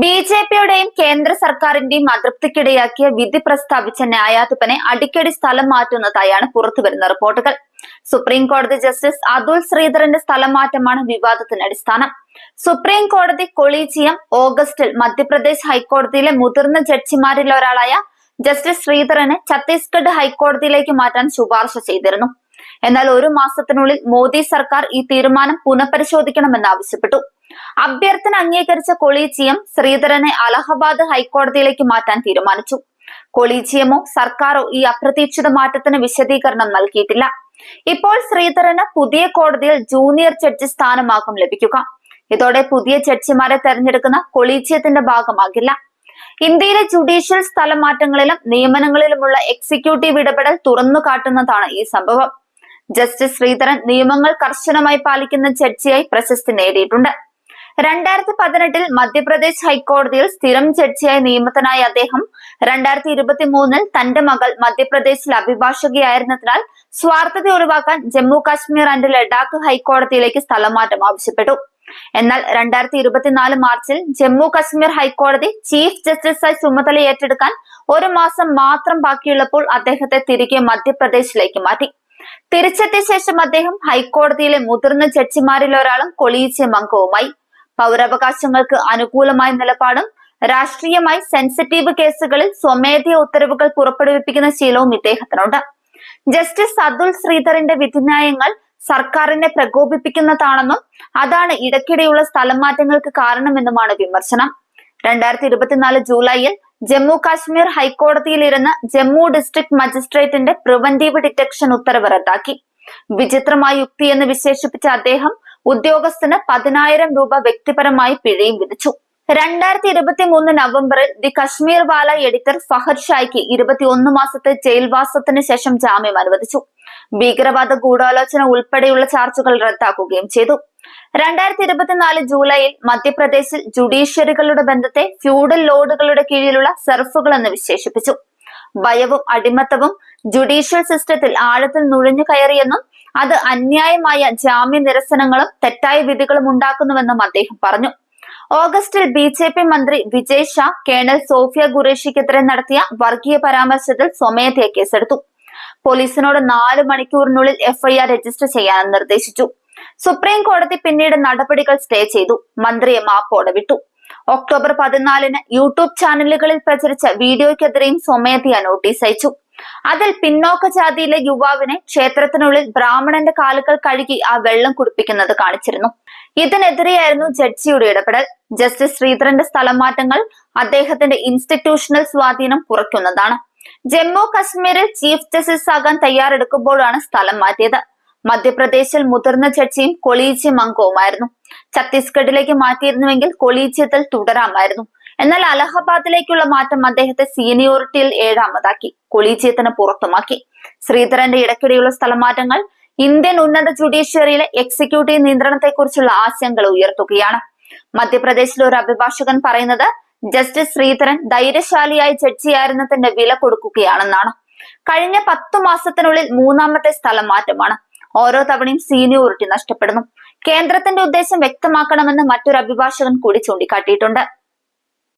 B J പിയുടെയും കേന്ദ്ര സർക്കാരിന്റെയും അതൃപ്തിക്കിടയാക്കിയ വിധി പ്രസ്താവിച്ച ന്യായാധിപനെ അടിക്കടി സ്ഥലം മാറ്റുന്നതായാണ് പുറത്തുവരുന്ന റിപ്പോർട്ടുകൾ. സുപ്രീം കോടതി ജസ്റ്റിസ് അതുൽ ശ്രീധരന്റെ സ്ഥലം മാറ്റമാണ് വിവാദത്തിന് അടിസ്ഥാനം. സുപ്രീം കോടതി കൊളീജിയം ഓഗസ്റ്റിൽ മധ്യപ്രദേശ് ഹൈക്കോടതിയിലെ മുതിർന്ന ജഡ്ജിമാരിൽ ഒരാളായ ജസ്റ്റിസ് ശ്രീധരനെ ഛത്തീസ്ഗഡ് ഹൈക്കോടതിയിലേക്ക് മാറ്റാൻ ശുപാർശ ചെയ്തിരുന്നു. എന്നാൽ ഒരു മാസത്തിനുള്ളിൽ മോദി സർക്കാർ ഈ തീരുമാനം പുനഃപരിശോധിക്കണമെന്ന് ആവശ്യപ്പെട്ടു. അഭ്യർത്ഥന അംഗീകരിച്ച കൊളീജിയം ശ്രീധരനെ അലഹബാദ് ഹൈക്കോടതിയിലേക്ക് മാറ്റാൻ തീരുമാനിച്ചു. കൊളീജിയമോ സർക്കാരോ ഈ അപ്രതീക്ഷിത മാറ്റത്തിന് വിശദീകരണം നൽകിയിട്ടില്ല. ഇപ്പോൾ ശ്രീധരന് പുതിയ കോടതിയിൽ ജൂനിയർ ജഡ്ജി സ്ഥാനമാകും ലഭിക്കുക. ഇതോടെ പുതിയ ജഡ്ജിമാരെ തെരഞ്ഞെടുക്കുന്ന കൊളീജിയത്തിന്റെ ഭാഗമാകില്ല. ഇന്ത്യയിലെ ജുഡീഷ്യൽ സ്ഥലമാറ്റങ്ങളിലും നിയമനങ്ങളിലുമുള്ള എക്സിക്യൂട്ടീവ് ഇടപെടൽ തുറന്നു കാട്ടുന്നതാണ് ഈ സംഭവം. ജസ്റ്റിസ് ശ്രീധരൻ നിയമങ്ങൾ കർശനമായി പാലിക്കുന്ന ജഡ്ജിയായി പ്രശസ്തി നേടിയിട്ടുണ്ട്. രണ്ടായിരത്തി പതിനെട്ടിൽ മധ്യപ്രദേശ് ഹൈക്കോടതിയിൽ സ്ഥിരം ജഡ്ജിയായി നിയമിതനായ അദ്ദേഹം രണ്ടായിരത്തി ഇരുപത്തി മൂന്നിൽ തന്റെ മകൾ മധ്യപ്രദേശിൽ അഭിഭാഷകയായിരുന്നതിനാൽ സ്വാർത്ഥത ഒഴിവാക്കാൻ ജമ്മു കാശ്മീർ ആൻഡ് ലഡാക്ക് ഹൈക്കോടതിയിലേക്ക് സ്ഥലമാറ്റം ആവശ്യപ്പെട്ടു. എന്നാൽ രണ്ടായിരത്തി ഇരുപത്തിനാല് മാർച്ചിൽ ജമ്മു കശ്മീർ ഹൈക്കോടതി ചീഫ് ജസ്റ്റിസായി ചുമതല ഏറ്റെടുക്കാൻ ഒരു മാസം മാത്രം ബാക്കിയുള്ളപ്പോൾ അദ്ദേഹത്തെ തിരികെ മധ്യപ്രദേശിലേക്ക് മാറ്റി. തിരിച്ചെത്തിയ ശേഷം അദ്ദേഹം ഹൈക്കോടതിയിലെ മുതിർന്ന ജഡ്ജിമാരിൽ ഒരാളും കൊളീജിയം അംഗവുമായി. പൗരാവകാശങ്ങൾക്ക് അനുകൂലമായ നിലപാടും രാഷ്ട്രീയമായി സെൻസിറ്റീവ് കേസുകളിൽ സ്വമേധയ ഉത്തരവുകൾ പുറപ്പെടുവിപ്പിക്കുന്ന ശീലവും ഇദ്ദേഹത്തിനുണ്ട്. ജസ്റ്റിസ് അതുൽ ശ്രീധറിന്റെ വിധിന്യായങ്ങൾ സർക്കാരിനെ പ്രകോപിപ്പിക്കുന്നതാണെന്നും അതാണ് ഇടയ്ക്കിടെയുള്ള സ്ഥലം മാറ്റങ്ങൾക്ക് കാരണമെന്നുമാണ് വിമർശനം. രണ്ടായിരത്തി ഇരുപത്തിനാല് ജൂലൈയിൽ ജമ്മു കാശ്മീർ ഹൈക്കോടതിയിലിരുന്ന് ജമ്മു ഡിസ്ട്രിക്ട് മജിസ്ട്രേറ്റിന്റെ പ്രിവന്റീവ് ഡിറ്റക്ഷൻ ഉത്തരവ് റദ്ദാക്കി. വിചിത്രമായ യുക്തി എന്ന് വിശേഷിപ്പിച്ച അദ്ദേഹം ഉദ്യോഗസ്ഥന് പതിനായിരം രൂപ വ്യക്തിപരമായി പിഴയും വിധിച്ചു. രണ്ടായിരത്തി ഇരുപത്തി മൂന്ന് നവംബറിൽ ദി കശ്മീർ വാല എഡിറ്റർ ഫഹദ് ഷായ്ക്ക് ഇരുപത്തിയൊന്ന് മാസത്തെ ജയിൽവാസത്തിന് ശേഷം ജാമ്യം അനുവദിച്ചു. ഭീകരവാദ ഗൂഢാലോചന ഉൾപ്പെടെയുള്ള ചാർജുകൾ റദ്ദാക്കുകയും ചെയ്തു. രണ്ടായിരത്തി ഇരുപത്തിനാല് ജൂലൈയിൽ മധ്യപ്രദേശിൽ ജുഡീഷ്യറികളുടെ ബന്ധത്തെ ഫ്യൂഡൽ ലോഡുകളുടെ കീഴിലുള്ള സെർഫുകൾ എന്ന് വിശേഷിപ്പിച്ചു. ഭയവും അടിമത്തവും ജുഡീഷ്യൽ സിസ്റ്റത്തിൽ ആഴത്തിൽ നുഴഞ്ഞു കയറിയെന്നും അത് അന്യായമായ ജാമ്യ നിരസനങ്ങളും തെറ്റായ വിധികളും ഉണ്ടാക്കുന്നുവെന്നും അദ്ദേഹം പറഞ്ഞു. ഓഗസ്റ്റിൽ ബി ജെ പി മന്ത്രി വിജയ് ഷാ കേണൽ സോഫിയ ഖുറേഷിക്കെതിരെ നടത്തിയ വർഗീയ പരാമർശത്തിൽ സ്വമേധയ കേസെടുത്തു. പോലീസിനോട് നാല് മണിക്കൂറിനുള്ളിൽ എഫ്ഐആർ രജിസ്റ്റർ ചെയ്യാൻ നിർദ്ദേശിച്ചു. സുപ്രീം കോടതി പിന്നീട് നടപടികൾ സ്റ്റേ ചെയ്തു. മന്ത്രിയെ മാപ്പോടെ വിട്ടു ഒക്ടോബർ പതിനാലിന് യൂട്യൂബ് ചാനലുകളിൽ പ്രചരിച്ച വീഡിയോയ്ക്കെതിരെയും സ്വമേധയാ നോട്ടീസ് അയച്ചു. അതിൽ പിന്നോക്ക ജാതിയിലെ യുവാവിനെ ക്ഷേത്രത്തിനുള്ളിൽ ബ്രാഹ്മണന്റെ കാലുകൾ കഴുകി ആ വെള്ളം കുടിപ്പിക്കുന്നത് കാണിച്ചിരുന്നു. ഇതിനെതിരെയായിരുന്നു ജഡ്ജിയുടെ ഇടപെടൽ. ജസ്റ്റിസ് ശ്രീധരന്റെ സ്ഥലം മാറ്റങ്ങൾ അദ്ദേഹത്തിന്റെ ഇൻസ്റ്റിറ്റ്യൂഷണൽ സ്വാധീനം കുറയ്ക്കുന്നതാണ്. ജമ്മു കശ്മീരിൽ ചീഫ് ജസ്റ്റിസ് ആകാൻ തയ്യാറെടുക്കുമ്പോഴാണ് സ്ഥലം മാറ്റിയത്. മധ്യപ്രദേശിൽ മുതിർന്ന ജഡ്ജിയും കൊളീജിയം അംഗവുമായിരുന്നു. ഛത്തീസ്ഗഡിലേക്ക് മാറ്റിയിരുന്നുവെങ്കിൽ കൊളീജിയത്തിൽ തുടരാമായിരുന്നു. എന്നാൽ അലഹബാദിലേക്കുള്ള മാറ്റം അദ്ദേഹത്തെ സീനിയോറിറ്റിയിൽ ഏഴാമതാക്കി കൊളീജിയത്തിന് പുറത്തുമാക്കി. ശ്രീധരന്റെ ഇടയ്ക്കിടെയുള്ള സ്ഥലമാറ്റങ്ങൾ ഇന്ത്യൻ ഉന്നത ജുഡീഷ്യറിയിലെ എക്സിക്യൂട്ടീവ് നിയന്ത്രണത്തെക്കുറിച്ചുള്ള ആശങ്കകൾ ഉയർത്തുകയാണ്. മധ്യപ്രദേശിലെ ഒരു അഭിഭാഷകൻ പറയുന്നത് ജസ്റ്റിസ് ശ്രീധരൻ ധൈര്യശാലിയായ ജഡ്ജിയായിരുന്നതിന്റെ വില കൊടുക്കുകയാണെന്നാണ്. കഴിഞ്ഞ പത്തു മാസത്തിനുള്ളിൽ മൂന്നാമത്തെ സ്ഥലം മാറ്റമാണ് ഓരോ തവണയും സീനിയോറിറ്റി നഷ്ടപ്പെടുന്നു. കേന്ദ്രത്തിന്റെ ഉദ്ദേശം വ്യക്തമാക്കണമെന്ന് മറ്റൊരു അഭിഭാഷകൻ കൂടി ചൂണ്ടിക്കാട്ടിയിട്ടുണ്ട്.